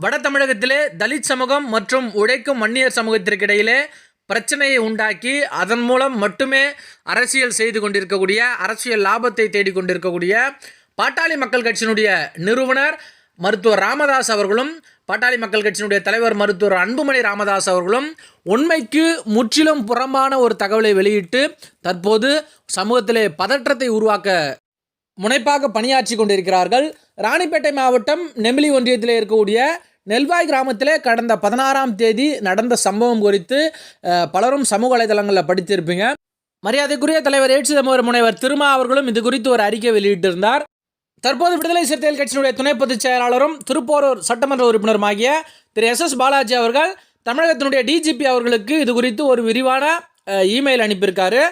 வட தமிழகத்திலே தலித் சமூகம் மற்றும் உழைக்கும் வன்னியர் சமூகத்திற்கிடையிலே பிரச்சனையை உண்டாக்கி அதன் மூலம் மட்டுமே அரசியல் செய்து கொண்டிருக்கக்கூடிய அரசியல் லாபத்தை தேடிக்கொண்டிருக்கக்கூடிய பாட்டாளி மக்கள் கட்சியினுடைய நிறுவனர் மருத்துவர் ராமதாஸ் அவர்களும் பாட்டாளி மக்கள் கட்சியினுடைய தலைவர் மருத்துவர் அன்புமணி ராமதாஸ் அவர்களும் உண்மைக்கு முற்றிலும் புறம்பான ஒரு தகவலை வெளியிட்டு தற்போது சமூகத்திலே பதற்றத்தை உருவாக்க முனைப்பாக பணியாற்றி கொண்டிருக்கிறார்கள். ராணிப்பேட்டை மாவட்டம் நெமிலி ஒன்றியத்தில் இருக்கக்கூடிய நெல்வாய் கிராமத்தில் கடந்த பதினாறாம் தேதி நடந்த சம்பவம் குறித்து பலரும் சமூக வலைதளங்களில் படித்திருப்பீங்க. மரியாதைக்குரிய தலைவர் ஏட்சி தமிழர் முனைவர் திருமா அவர்களும் இது குறித்து ஒரு அறிக்கை வெளியிட்டிருந்தார். தற்போது விடுதலை சிறுத்தைகள் கட்சியினுடைய துணை பொதுச் செயலாளரும் திருப்போரூர் சட்டமன்ற உறுப்பினருமாகிய திரு எஸ் எஸ் பாலாஜி அவர்கள் தமிழகத்தினுடைய டிஜிபி அவர்களுக்கு இது குறித்து ஒரு விரிவான இமெயில் அனுப்பியிருக்காரு.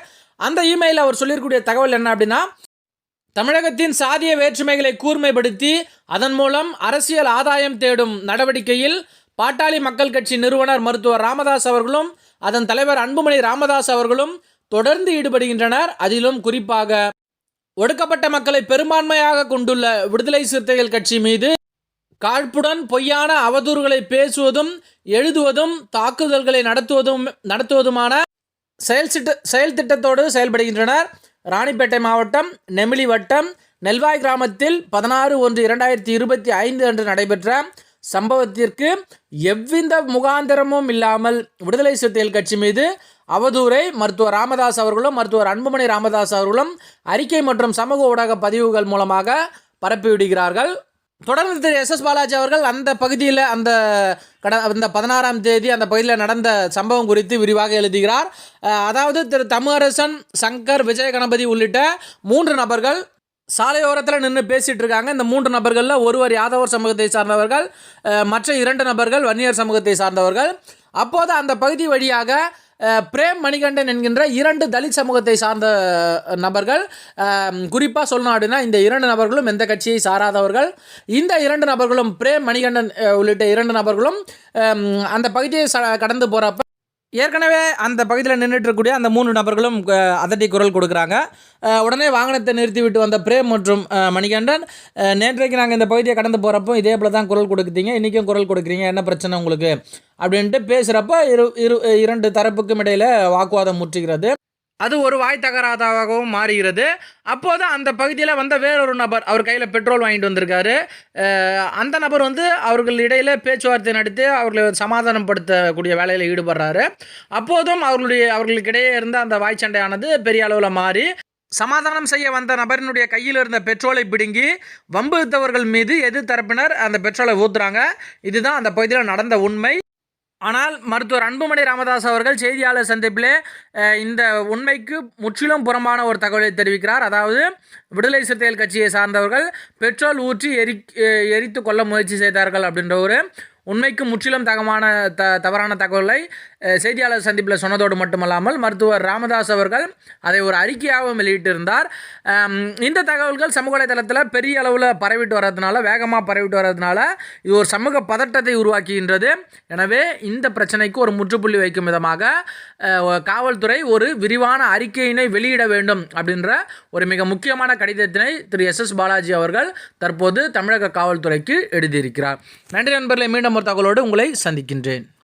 அந்த இமெயிலில் அவர் சொல்லியிருக்கக்கூடிய தகவல் என்ன அப்படின்னா தமிழகத்தின் சாதிய வேற்றுமைகளை கூர்மைப்படுத்தி அதன் மூலம் அரசியல் ஆதாயம் தேடும் நடவடிக்கையில் பாட்டாளி மக்கள் கட்சி நிறுவனர் மருத்துவர் ராமதாஸ் அவர்களும் அதன் தலைவர் அன்புமணி ராமதாஸ் அவர்களும் தொடர்ந்து ஈடுபடுகின்றனர். அதிலும் குறிப்பாக ஒடுக்கப்பட்ட மக்களை பெரும்பான்மையாக கொண்டுள்ள விடுதலை சிறுத்தைகள் கட்சி மீது காழ்ப்புடன் பொய்யான அவதூறுகளை பேசுவதும் எழுதுவதும் தாக்குதல்களை நடத்துவதும் நடத்துவதுமான செயல் திட்ட செயல் திட்டத்தோடு செயல்படுகின்றனர். ராணிப்பேட்டை மாவட்டம் நெமிலி வட்டம் நெல்வாய் கிராமத்தில் பதினாறு ஒன்று இரண்டாயிரத்தி இருபத்தி ஐந்து அன்று நடைபெற்ற சம்பவத்திற்கு எவ்வித முகாந்திரமும் இல்லாமல் விடுதலை சிறுத்தைகள் கட்சி மீது அவதூரை மருத்துவர் ராமதாஸ் அவர்களும் மருத்துவர் அன்புமணி ராமதாஸ் அவர்களும் அறிக்கை மற்றும் சமூக ஊடக பதிவுகள் மூலமாக பரப்பிவிடுகிறார்கள். தொடர்ந்து திரு எஸ் எஸ் பாலாஜி அவர்கள் அந்த பகுதியில் அந்த கட அந்த பதினாறாம் தேதி அந்த பகுதியில் நடந்த சம்பவம் குறித்து விரிவாக எழுதுகிறார். அதாவது திரு தமிழரசன் சங்கர் விஜய கணபதி உள்ளிட்ட மூன்று நபர்கள் சாலையோரத்தில் நின்று பேசிகிட்டு இருக்காங்க. இந்த மூன்று நபர்களில் ஒருவர் யாதவர் சமூகத்தை சார்ந்தவர்கள் மற்ற இரண்டு நபர்கள் வன்னியர் சமூகத்தை சார்ந்தவர்கள். அப்போது அந்த பகுதி வழியாக பிரேம் மணிகண்டன் என்கின்ற இரண்டு தலித் சமூகத்தை சார்ந்த நபர்கள் குறிப்பாக சொல்லணும் அப்படின்னா இந்த இரண்டு நபர்களும் எந்த கட்சியை சாராதவர்கள்? இந்த இரண்டு நபர்களும் பிரேம் மணிகண்டன் உள்ளிட்ட இரண்டு நபர்களும் அந்த பகுதியை கடந்து போகிறப்ப ஏற்கனவே அந்த பகுதியில் நின்றுட்டு இருக்கக்கூடிய அந்த மூணு நபர்களும் அதட்டி குரல் கொடுக்குறாங்க. உடனே வாகனத்தை நிறுத்திவிட்டு வந்த பிரேம் மற்றும் மணிகண்டன் நேற்றைக்கு நாங்கள் இந்த பகுதியை கடந்து போகிறப்போ இதே போல் தான் குரல் கொடுக்குறீங்க இன்றைக்கும் குரல் கொடுக்குறீங்க. என்ன பிரச்சனை உங்களுக்கு? அப்படின்ட்டு பேசுகிறப்ப இரு இரு இரண்டு தரப்புக்கும் இடையில் வாக்குவாதம் முற்றுகிறது. அது ஒரு வாய் தகராதாகவும் மாறுகிறது. அப்போது அந்த பகுதியில் வந்த வேறொரு நபர் அவர் கையில் பெட்ரோல் வாங்கிட்டு வந்திருக்காரு. அந்த நபர் வந்து அவர்கள் இடையில் பேச்சுவார்த்தை நடத்தி அவர்களை சமாதானப்படுத்தக்கூடிய வேலையில் ஈடுபடுறாரு. அப்போதும் அவர்களுடைய அவர்களுக்கிடையே இருந்த அந்த வாய் சண்டையானது பெரிய அளவில் மாறி சமாதானம் செய்ய வந்த நபரினுடைய கையில் இருந்த பெட்ரோலை பிடுங்கி வம்பிழுத்தவர்கள் மீது எதிர் தரப்பினர் அந்த பெட்ரோலை ஊத்துறாங்க. இதுதான் அந்த பகுதியில் நடந்த உண்மை. ஆனால் மருத்துவர் அன்புமணி ராமதாஸ் அவர்கள் செய்தியாளர் சந்திப்பிலே இந்த உண்மைக்கு முற்றிலும் புறம்பான ஒரு தகவலை தெரிவிக்கிறார். அதாவது விடுதலை சிறுத்தைகள் கட்சியை சார்ந்தவர்கள் பெட்ரோல் ஊற்றி எரி எரித்து கொள்ள முயற்சி செய்தார்கள் அப்படின்ற ஒரு உண்மைக்கு முற்றிலும் தகமான த தவறான தகவலை செய்தியாளர் சந்திப்பில் சொன்னதோடு மட்டுமல்லாமல் மருத்துவர் ராமதாஸ் அவர்கள் அதை ஒரு அறிக்கையாகவும் வெளியிட்டிருந்தார். இந்த தகவல்கள் சமூக வலைதளத்தில் பெரிய அளவில் பரவிட்டு வர்றதுனால வேகமாக பரவிட்டு வர்றதுனால இது ஒரு சமூக பதட்டத்தை உருவாக்குகின்றது எனவே இந்த பிரச்சனைக்கு ஒரு முற்றுப்புள்ளி வைக்கும் விதமாக காவல்துறை ஒரு விரிவான அறிக்கையினை வெளியிட வேண்டும் அப்படின்ற ஒரு மிக முக்கியமான கடிதத்தினை திரு எஸ் எஸ் பாலாஜி அவர்கள் தற்போது தமிழக காவல்துறைக்கு எழுதியிருக்கிறார். நன்றி நண்பர்களை மீண்டும் ஒரு தகவலோடு உங்களை சந்திக்கின்றேன்.